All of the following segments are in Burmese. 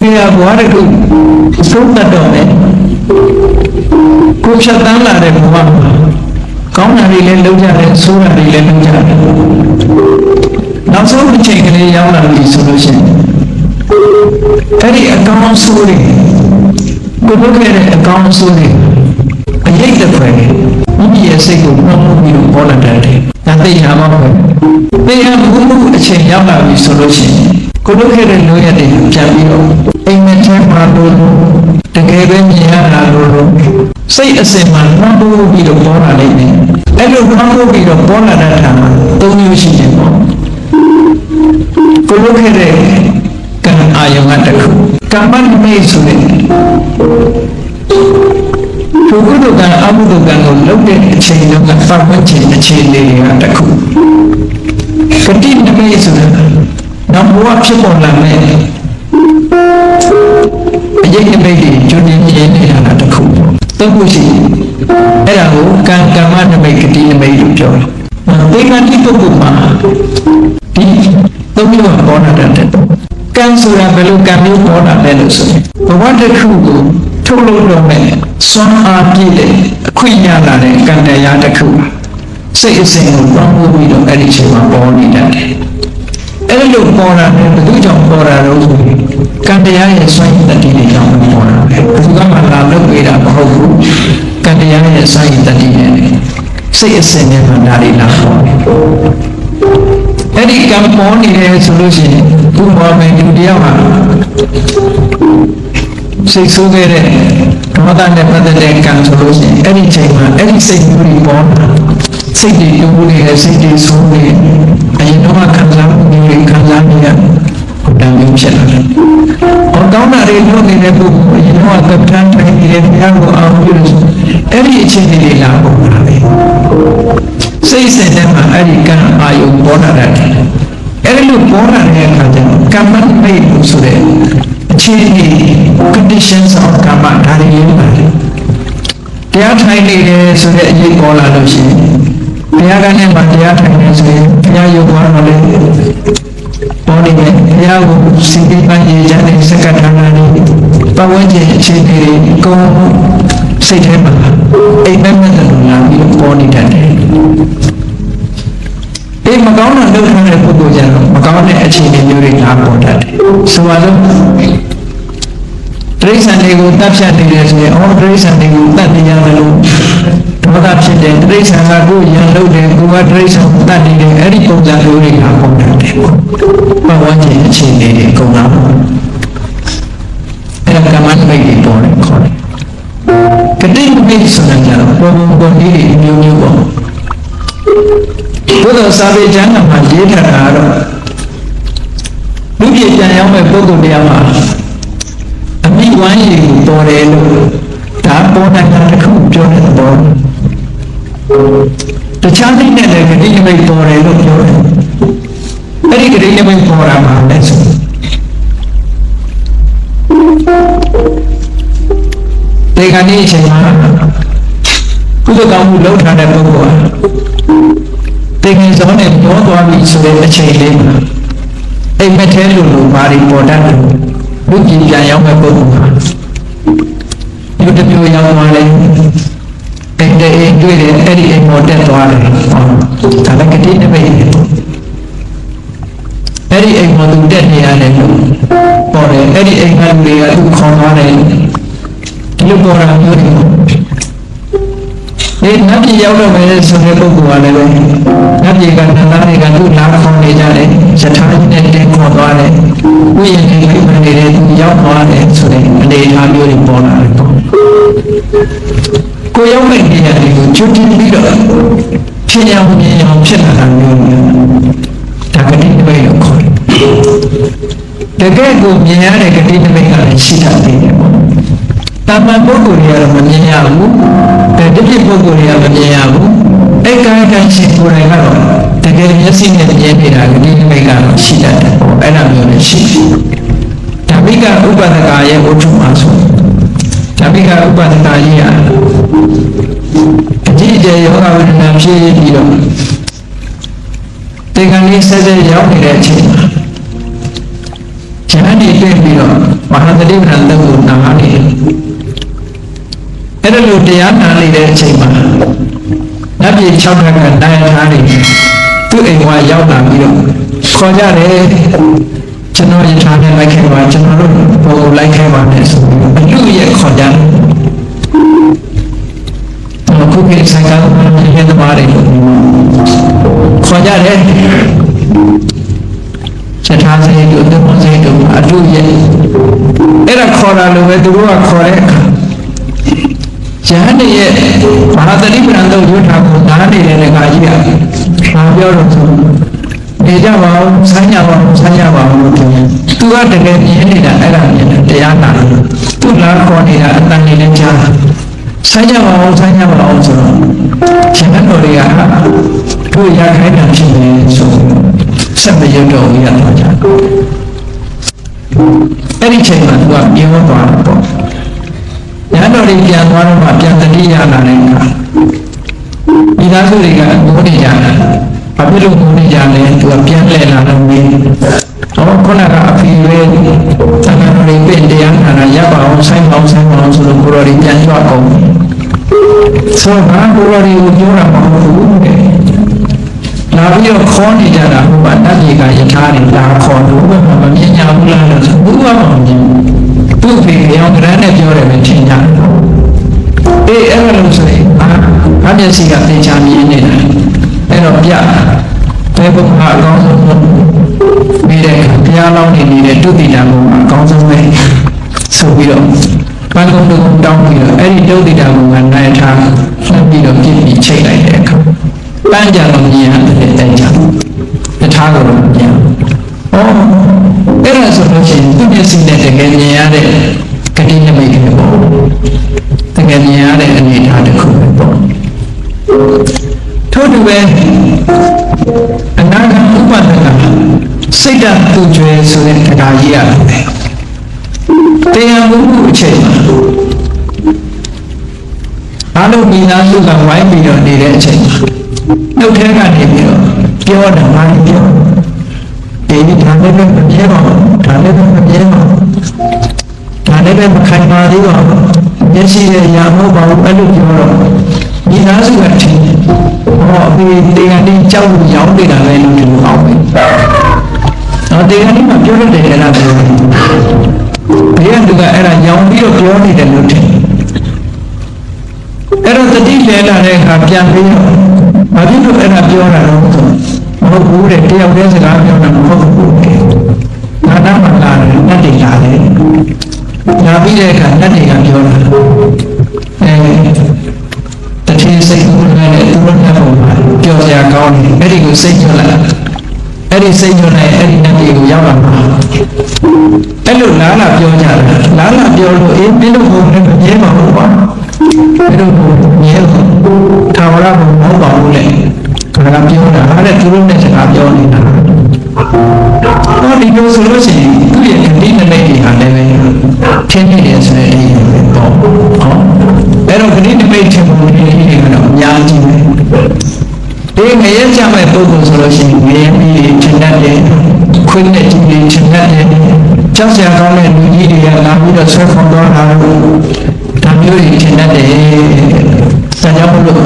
တရားဘဝတစ်ခုသုံးတတ်တော့မယ်ကိုဖြတ်တန်းလာတဲ့ဘဝမှာကောင်းတာတွေလည်းလုပ်ကြတယ်ဆိုးတာတွေလည်းလုပ်ကြတယ်နောက်ဆုံးအချိန်ကလေးရောက်လာပြီဆိုလို့ရှိရင်အဲ့ဒီအကောင်းဆိုးတွေကိုလုပ်ခဲ့တဲ့အကောင်းဆိုးတွေအရေးတစ်ခွဲမိမိရဲ့စိတ်ကိုနှောင့်ပြီးတော့ပေါ်လာတယ်ဒါသိရမှာပဲသိရမှုမှုအချိန်ရောက်လာပြီဆိုလို့ရှိရင် ကိုလုပ်ခဲ့တဲ့လုပ်ရတဲ့ပြန်ပြီးတော့အိမ်မက်ထဲမှာလို့တကယ်ပဲမြင်ရတာလို့စိတ်အစင်မှာနှောင့်ပြီးတော့ပေါ်လာနိုင်တယ်အဲ့လိုနှောင့်ပြီးတော့ပေါ်လာတဲ့အခါမှာသုံးမျိုးရှိတယ်ပေါ့ကိုလုပ်ခဲ့တဲ့ကံအာယုံကတစ်ခုကမ္မနမိတ်ဆိုတဲ့ဒုက္ခဒုက္ခအမှုဒုက္ခကိုလုပ်တဲ့အချိန်တုန်းကပတ်ဝန်းကျင်အခြေအနေတွေကတစ်ခုကတိနမိတ်ဆိုတာ နောက်ဘဝဖြစ်ပေါ်လာမယ့်အရေးနမိတ်တွေကျွတင်ပြင်းနေတာတစ်ခုပေါ့သုံးခုရှိအဲ့ဒါကိုကံကမ္မနမိတ်ကတိနမိတ်လို့ပြောတယ်သေကတိပုဂ္ဂိုလ်မှာဒီသုံးမျိုးပေါ်လာတဲ့ကံဆိုတာဘယ်လိုကံမျိုးပေါ်လာလဲလို့ဆိုရင်ဘဝတစ်ခုကိုထုတ်လုပ်တော့မယ်စွမ်းအားပြည့်တဲ့အခွင့်ရလာတဲ့ကံတရားတစ်ခုစိတ်အစဉ်ကိုတောင်းဖို့ပြီးတော့အဲ့ဒီအချိန်မှာပေါ်နေတတ်တယ် အဲ့လိုပေါ်လာတယ်ဘယ်သူကြောင့်ပေါ်လာတော့ဆိုရင်ကံတရားရဲ့စွမ်းရည်တတိတွေကြောင့်ပေါ်လာတယ်ဘယ်သူကမှလာလုပ်ပေးတာမဟုတ်ဘူးကံတရားရဲ့စွမ်းရည်တတိတွေစိတ်အစဉ်နဲ့မှဒါတွေလာပေါ်တယ်အဲ့ဒီကံပေါ်နေတယ်ဆိုလို့ရှိရင်ဘုရားမင်းသူတရားမှာစိတ်ဆိုးခဲ့တဲ့ဒေါသနဲ့ပတ်သက်တဲ့ကံဆိုလို့ရှိရင်အဲ့ဒီချိန်မှာအဲ့ဒီစိတ်မျိုးတွေပေါ်လာစိတ်တွေယုံနေတယ်စိတ်တွေဆိုးနေအရင်တော့ခံစား မှုတွေခံစားနေရတန်မျိုးဖြစ်လာတယ်။ဟောကောင်းတာတွေလုပ်နေတဲ့ပုဂ္ဂိုလ်အရင်တော့ကပ္ပန်ထိုင်နေတဲ့တရားကိုအောင်ပြုလို့အဲ့ဒီအခြေအနေတွေလာပေါ်လာတယ်။စိတ်စဉ်ထဲမှာအဲ့ဒီကံအာယုံပေါ်လာတယ်။အဲ့ဒီလိုပေါ်လာတဲ့အခါကျတော့ကမ္မမိတ်လို့ဆိုတဲ့အခြေအနေ conditions of ကမ္မဒါတွေရေးပါတယ်။တရားထိုင်နေတယ်ဆိုတဲ့အရေးပေါ်လာလို့ရှိရင်တ ရားကနေမှတရားထိုင်နေဆိုရင်တရားယုံသွားတော့လေပေါ်နေတယ်တရားကိုစီပြီးပန်းရေးချတဲ့စက္ကထာနာတွေပဝန်းကျင်အခြေအနေတွေအကုန်စိတ်ထဲမှာအိမ်မက်မက်တလို့လာပြီးပေါ်နေတတ်တယ်အေးမကောင်းတာလုပ်ထားတဲ့ပုဂ္ဂိုလ်ကြတော့မကောင်းတဲ့အခြေအနေမျိုးတွေလာပေါ်တတ်တယ်ဆိုပါစို့တိရစ္ဆာန်တွေကိုတတ်ဖြတ်နေတယ်ဆိုရင်အော်တိရစ္ဆာန်တွေကိုတတ်နေရတယ်လို့ ဒေါသဖြစ်တယ်တိရစ္ဆာန်ကကိုယ်ရန်လုပ်တယ်ကိုယ်ကတိရစ္ဆာန်တတ်နေတယ်အဲ့ဒီပုံစံမျိုးတွေကပေါ်တတ်တယ်ပတ်ဝန်းကျင်အခြေအနေတွေအကုန်လုံးအဲ့ဒါကမ္မန်မိတ်တွေပေါ်တယ်ခေါ်တယ်ကတိမိတ်ဆိုတာကြတော့ပုံပုံပုံလေးတွေမျိုးမျိုးပေါ့ဘုရားစာပေကျမ်းမှာရေးထားတာကတော့လူပြည်ပြန်ရောက်မဲ့ပုဂ္ဂိုလ်တရားမှာအမိဝမ်းရည်ကိုပေါ်တယ်လို့ဒါပေါ်နိုင်တာတစ်ခုပြောတဲ့သဘော တခြားနည်းနဲ့လည်းဂတိနမိတ်ပေါ်တယ်လို့ပြောတယ်အဲ့ဒီဂတိနမိတ်ပေါ်တာမှာလည်းဆိုဒီကနေ့အချိန်မှာကုသကောင်းမှုလုပ်ထားတဲ့ပုဂ္ဂိုလ်ဟာတင်ငင်စောနဲ့ပြောသွားပြီဆိုတဲ့အချိန်လေးမှာအိမ်မက်ထဲလိုလိုဘာတွေပေါ်တတ်တယ်လူကြီးပြန်ရောက်မဲ့ပုဂ္ဂိုလ်ဟာဒီတမျိုးရောက်သွားတယ် အိမ်တဲ့အိမ်တွေ့တယ်အဲ့ဒီအိမ်ပေါ်တက်သွားတယ်ဟောဒါလည်းကတိနမိတ်အဲ့ဒီအိမ်ပေါ်သူတက်နေရတယ်လို့ပေါ်တယ်အဲ့ဒီအိမ်ကလူတွေကသူခေါ်သွားတယ်ဒီလိုပေါ်တာမျိုးတွေဒီနတ်ပြည်ရောက်တော့မယ်ဆိုတဲ့ပုဂ္ဂိုလ်ကလည်းပဲနတ်ပြည်ကနန္ဒတွေကသူ့လာခေါ်နေကြတယ်ယထာကြီးနဲ့တင်ခေါ်သွားတယ်ဥယျာဉ်ကြီးပြနေတဲ့သူရောက်သွားတယ်ဆိုတဲ့အနေအထားမျိုးတွေပေါ်လာတယ်ပေါ့ ကိုရောက်မဲ့နေရာတွေကိုကျွတ်တင်ပြီးတော့ဖြစ်ရမြင်အောင်ဖြစ်လာတာမျိုးဒါကတိနမိတ်လို့ခေါ်တယ်တကယ်ကိုမြင်ရတဲ့ကတိနမိတ်ကလည်းရှိတတ်သေးတယ်ပေါ့တာမန်ပုဂ္ဂိုလ်တွေကတော့မမြင်ရဘူးတတိပြပုဂ္ဂိုလ်တွေကမမြင်ရဘူးအဲ့ကာယကံရှိကိုယ်တိုင်ကတော့တကယ်မျက်စိနဲ့မြင်နေတာကတိနမိတ်ကတော့ရှိတတ်တယ်ပေါ့အဲ့ဒါမျိုးလည်းရှိဓမ္မိကဥပဒကရဲ့ဝတ္ထုမှာဆို ဓမ္မိကဥပဒကကြီးဟာအကြည့်အကျယောဂဝိဒနာဖြစ်ပြီးတော့တေကံလေးဆက်ဆက်ရောက်နေတဲ့အချိန်မှာဉာဏ်နဲ့တွေ့ပြီးတော့မဟာသတိပ္ပံတုတ်ကိုနားနေတယ်အဲ့ဒါလို့တရားနာနေတဲ့အချိန်မှာနတ်ပြည်6ခါကနိုင်ထားနေသူ့အိမ်ကရောက်လာပြီးတော့ခေါ်ကြတယ် ကျွန်တော်ယထာနဲ့လိုက်ခဲ့ပါကျွန်တော်တို့ဘုံကိုလိုက်ခဲ့ပါနဲ့ဆိုပြီးအလူရဲ့ခေါ်ကြတယ်အခုခေတ်ဆိုင်ကရေးသမားတွေခေါ်ကြတယ်ယထာစိတ်တို့ဓမ္မစိတ်တို့အလူရဲ့အဲ့ဒါခေါ်တာလို့ပဲသူတို့ကခေါ်တဲ့အခါယဟန်ရဲ့ဘာသာတိပ္ပံတို့ရွတ်ထားကိုနားနေတဲ့ငါကြီးကဘာပြောတော့ဆို နေကြပါဦးဆန်းကြပါဦးဆန်းကြပါဦးလို့ပြောရင်သူကတကယ်မြင်နေတာအဲ့ဒါမြင်တယ်တရားနာသူလာခေါ်နေတာအတန်နေနဲ့ကြားဆန်းကြပါဦးဆန်းကြပါဦးဆိုတော့ရှင်တော်တွေကတို့ရခိုင်းတာဖြစ်နေဆိုဆက်မရွတ်တော့ဘူးရတော့ကြအဲ့ဒီချိန်မှာသူကပြောသွားတာပေါ့ရဟန်းတော်တွေပြန်သွားတော့မှပြန်တတိယလာတဲ့အခါမိသားစုတွေကငိုနေကြတာ ဘာဖြစ်လို့ငိုနေကြလဲသူကပြန်လဲလာတော့မင်းဟောခုနကအဖေပဲသံဃာတော်တွေပြင်တရားနာတာရပ်ပါအောင်ဆိုင်ပါအောင်ဆိုင်ပါအောင်ဆိုလို့ကိုတော်တွေပြန်ကြွအောင်ဆိုတော့ဘာကိုတော်တွေကိုပြောတာမဟုတ်ဘူးတဲ့လာပြီးတော့ခေါ်နေကြတာဟိုကတတ်ကြီးကယထာတွေလာခေါ်လို့ဘယ်မှာမမြင်ကြဘူးလားလို့ဆိုဘူးကမမြင်ဘူးသူ့ဖေရောင်ကရမ်းနဲ့ပြောတယ်ပဲထင်ကြတယ်အေးအဲ့လိုဆိုရင်အာဘာမျက်စိကသင်ချာမြင်နေတာအဲ့ တော့ပြဘယ်ဘုရားအကောင်းဆုံးပြီးတဲ့ဘုရားလောင်းနေနေတဲ့တုတိတံဘုရားအကောင်းဆုံးပဲဆိုပြီးတော့ပန်းကုန်းတို့တောင်းပြီးတော့အဲ့ဒီတုတိတံဘုရားနိုင်ထားနှပ်ပြီးတော့ပြည့်ပြီးချိတ်လိုက်တဲ့အခါပန်းကြတော့မြင်ရတယ်တဲ့ကြတထားကိုတော့မြင်ဩအဲ့ဒါဆိုလို့ရှိရင်သူမျက်စိနဲ့တကယ်မြင်ရတဲ့ဂတိနမိတ်တွေပေါ့တကယ်မြင်ရတဲ့အနေအထားတစ်ခုပဲပေါ့ထို့တူပဲ အနာဂတ်ဥပဒကစိတ်ဓာတ်သူကျွဲဆိုတဲ့တရားကြီးရတယ်တရားမှုအချိန်မှာအလုံးမိသားစုကဝိုင်းပြီးတော့နေတဲ့အချိန်မှာနှုတ်ထဲကနေပြီးတော့ပြောတယ်ဘာပြောဒီဒါလည်းပဲမပြေပါဘူးဒါလည်းပဲမပြေပါဘူးဒါလည်းပဲမခိုင်ပါသေးပါဘူးမျက်စိရဲ့ညာမဟုတ်ပါဘူးအဲ့လိုပြောတော့မိသားစုကထင် ဟောအဖေတရားတင်းကြောက်လို့ရောင်းနေတာပဲလို့ပြောအောင်ပဲတော့တရားတင်းမှာပြောလို့တယ်အဲ့ဒါပြောတယ်ဘယ်ကတူကအဲ့ဒါရောင်းပြီးတော့ပြောနေတယ်လို့ထင်အဲ့တော့တတိလဲလာတဲ့အခါပြန်ပြီးတော့ဘာဖြစ်လို့အဲ့ဒါပြောတာလဲဆိုမဟုတ်ဘူးတဲ့တယောက်တည်းစကားပြောတာမဟုတ်ဘူးတဲ့ဒါနမလာတယ်တတ်တယ်လာတယ်လာပြီးတဲ့အခါတတ်တယ်ကပြောတာအဲတတိ စိတ်ကူးနေတဲ့သူတို့နဲ့ပုံမှာပြောစရာကောင်းတယ်အဲ့ဒီကိုစိတ်ညွတ်လိုက်အဲ့ဒီစိတ်ညွတ်လိုက်အဲ့ဒီတတ်တယ်ကိုရောက်လာမှာအဲ့လိုလားလာပြောကြတာလားလာပြောလို့အေးမင်းတို့ဘုံနဲ့မပြေပါဘူးကွာမင်းတို့ဘုံမြဲထာဝရဘုံမဟုတ်ပါဘူးလေခန္ဓာပြောတာအဲ့ဒါသူတို့နဲ့စကားပြောနေတာဟောဒီလိုဆိုလို့ရှိရင်သူ့ရဲ့ဂတိနမိတ်တွေဟာလည်းပဲထင်းနေတယ်ဆိုတဲ့အရေးပဲပေါ့ဟော အဲ့တော့ဂတိနမိတ်ထင်ပုံတွေတွေကတော့အများကြီးပဲဒီငရဲကြမဲ့ပုဂ္ဂိုလ်ဆိုလို့ရှိရင်ငရဲပြီးထင်တတ်တယ်ခွင်းနဲ့ကြည့်ပြီးထင်တတ်တယ်ကြောက်စရာကောင်းတဲ့လူကြီးတွေကလာပြီးတော့ဆွဲခေါ်တော့တာလို့ဒါမျိုးတွေထင်တတ်တယ်ဆရာကြောင့်လို့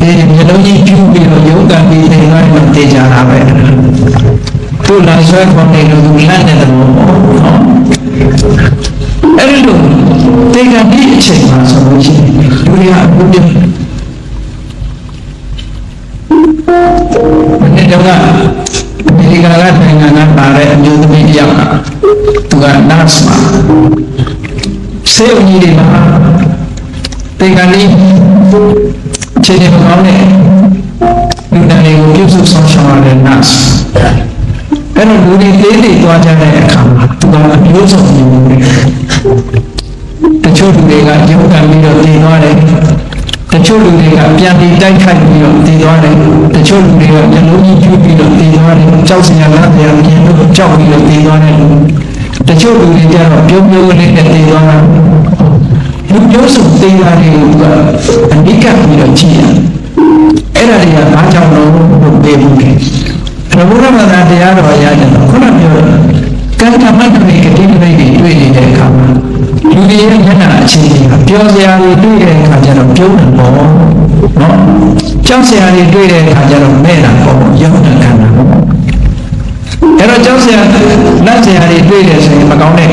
ဒီမျိုးလုံးကြီးပြုပြီးတော့ယုံကံပြီးနေတော့မှတေချာတာပဲသူ့လာဆွဲခေါ်နေလို့သူလန့်တဲ့သဘောပေါ့နော် အဲ့ဒီလိုတေကံဒီအချိန်မှာဆိုလို့ရှိရင်လူတွေကအခုပြမနေ့တော့ကအမေရိကန်ကနိုင်ငံကပါတဲ့အမျိုးသမီးတစ်ယောက်ကသူက nurse မှာဆေးရုံကြီးတွေမှာတေကံဒီခြေနေမကောင်းတဲ့လူတန်းတွေကိုပြုစုဆောင်ရှောက်ရတဲ့ nurse အဲ့တော့လူတွေသေးသေးသွားကြတဲ့အခါမှာသူကအမျိုးစုံနေတယ် တချို့လူတွေကရုပ်ကံပြီးတော့တည်သွားတယ်တချို့လူတွေကပြန်ပြီးတိုက်ခိုက်ပြီးတော့တည်သွားတယ်တချို့လူတွေကမျက်လုံးကြီးကျူးပြီးတော့တည်သွားတယ်ကြောက်စရာလားပြန်ပြန်လို့ကြောက်ပြီးတော့တည်သွားတယ်တချို့လူတွေကျတော့ပြုံးပြုံးလေးနဲ့တည်သွားတာလူမျိုးစုတည်တာတွေကိုသူကအနိကပြီးတော့ကြည့်ရအဲ့ဒါတွေကဘာကြောင့်လို့ပြောပြီးတယ်ဘုရားဘာသာတရားတော်ရတယ်ခုနပြောတယ်ဂကံကမ္မတွေကတိမိတ် တွေတွေ့နေတဲ့အခါမှာလူတွေရဲ့မျက်နှာအခြေအနေကပြောစရာတွေတွေ့တဲ့အခါကျတော့ပြုံးတယ်ပေါ့နော်ကြောက်စရာတွေတွေ့တဲ့အခါကျတော့မဲ့တာပေါ့ရောက်တဲ့ခန္ဓာပေါ့အဲ့တော့ကြောက်စရာလက်စရာတွေတွေ့တယ်ဆိုရင်မကောင်းတဲ့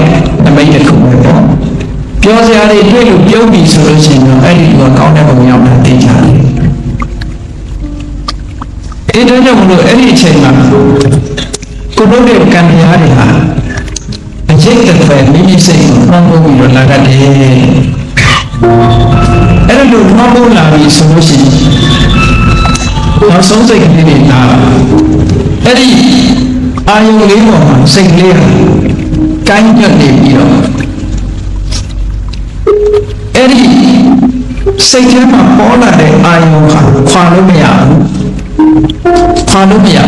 နမိတ်တစ်ခုပဲပေါ့ပြောစရာတွေတွေ့လို့ပြုံးပြီဆိုလို့ရှိရင်တော့အဲ့ဒီကကောင်းတဲ့ပုံရောက်တာသိကြတယ်အဲ့ဒါကြောင့်မလို့အဲ့ဒီအချိန်မှာကိုတို့တဲ့ကံတရားတွေဟာ အကျိတ်တစ်ဖက်မိမိစိတ်ကိုနှောင်းပြီးတော့လာတတ်တယ်အဲ့လိုနှောင်းလို့လာပြီဆိုလို့ရှိရင်နောက်ဆုံးစိတ်ကလေးတွေလာအဲ့ဒီအာယုံလေးပေါ်မှာစိတ်ကလေးဟာကိုင်းညွတ်နေပြီးတော့အဲ့ဒီစိတ်ထဲမှာပေါ်လာတဲ့အာယုံဟာခွာလို့မရဘူးခွာလို့မရ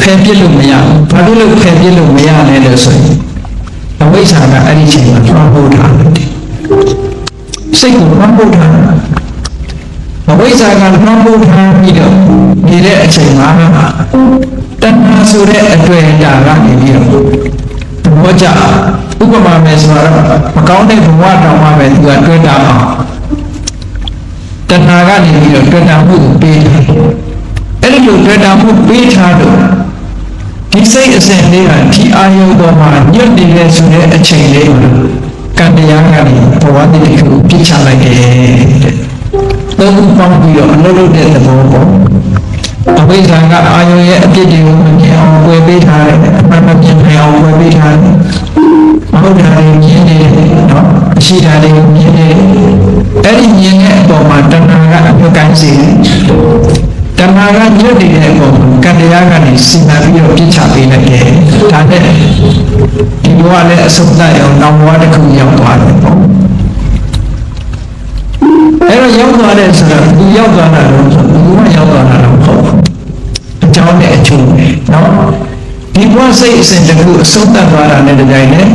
ဖယ်ပြစ်လို့မရဘာဖြစ်လို့ဖယ်ပြစ်လို့မရလဲလို့ဆိုရင် အဝိဇ္ဇာကအဲ့ဒီချိန်မှာတွားဖို့ထားတယ်စိတ်ကိုတွားဖို့ထားတယ်အဝိဇ္ဇာကတွားဖို့ထားပြီးတော့ဒီတဲ့အချိန်မှာတဏှာဆိုတဲ့အတွေ့အတာကနေပြီးတော့ဘောကြဥပမာမယ်ဆိုတော့မကောင်းတဲ့ဘဝတောင်မှပဲသူကတွေ့တာအောင်တဏှာကနေပြီးတော့တွေ့တာမှုကိုပေးတယ်အဲ့ဒီလိုတွေ့တာမှုပေးထားတော့ ဒီစိတ်အစဉ်လေးကဒီအာယုပေါ်မှာညွတ်နေတယ်ဆိုတဲ့အချိန်လေးမှာကံတရားကနေဘဝတည်းတစ်ခုပြစ်ချလိုက်တယ်တဲ့သုံးခုပေါင်းပြီးတော့အလုပ်လုပ်တဲ့သဘောပေါ့အဝိဇ္ဇာကအာယုရဲ့အပြစ်တွေကိုမမြင်အောင်ဝယ်ပေးထားတယ်အမှန်မမြင်နိုင်အောင်ဝယ်ပေးထားတယ်မဟုတ်တာတွေမြင်နေတယ်နော်အရှိတာတွေမြင်နေတယ်အဲ့ဒီမြင်တဲ့အပေါ်မှာတဏှာကအပြုတ်ကိုင်းစေတယ်တ ဏှာကညွတ်နေတဲ့အပေါ်ကံတရားကနေစီမံပြီးတော့ပြစ်ချပေးလိုက်တယ်ဒါနဲ့ဒီဘဝလည်းအဆုံးသတ်အောင်နောက်ဘဝတစ်ခုရောက်သွားတယ်ပေါ့အဲ့တော့ရောက်သွားတဲ့ဆိုတော့ဒီရောက်သွားတာတော့ဘုရားရောက်သွားတာတော့မဟုတ်ဘူးအကြောင်းနဲ့အကျိုးနဲ့နော်ဒီဘဝစိတ်အစဉ်တစ်ခုအဆုံးသတ်သွားတာနဲ့တကြိုင်နဲ့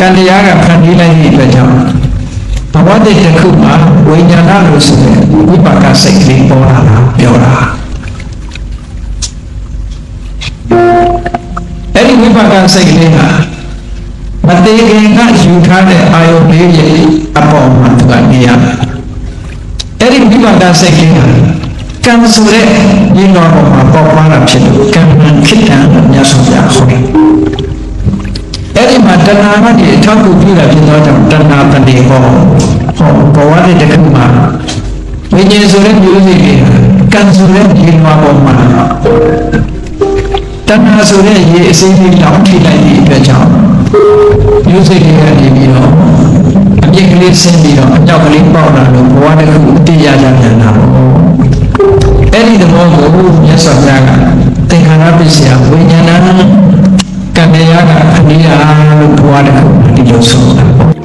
ကံတရားကဖန်တီးလိုက်တဲ့အတွက်ကြောင့် ဘဝတည်းတစ်ခုမှာဝိညာဏလို့ဆိုတဲ့ဝိပါကစိတ်ကလေးပေါ်လာတာပြောတာအဲ့ဒီဝိပါကစိတ်ကလေးဟာမသေးခင်ကယူထားတဲ့အာယုလေးရဲ့အပေါ်မှာသူကနေရတာအဲ့ဒီဝိပါကစိတ်ကလေးဟာကံဆိုတဲ့ဒီလောကမှာပေါ်ပါတာဖြစ်လို့ကံမှန်ဖြစ်တယ်လို့မြတ်စွာဘုရားဟောတယ် အဲ့ဒီမှာတဏှာကဒီအထောက်အကူပြုတာဖြစ်သောကြောင့်တဏှာတဏှေဟောဟောဘဝတဲ့တစ်ခုမှာဝိညာဉ်ဆိုတဲ့မျိုးစိတ်တွေကံဆိုတဲ့ဒီလောကပေါ်မှာတဏှာဆိုတဲ့ရေအစိမ့်လေးတောင်းထိလိုက်တဲ့အတွက်ကြောင့်မျိုးစိတ်တွေကနေပြီးတော့အပြစ်ကလေးဆင်းပြီးတော့အကြောက်ကလေးပေါက်လာလို့ဘဝတစ်ခုအတိရကြပြန်တာပေါ့အဲ့ဒီသဘောကိုမြတ်စွာဘုရားကသင်္ခါရပစ္စယဝိညာဏကံ တရားကအနိယလို့ဘဝတစ်ခုဒီလိုဆိုတာပေါ့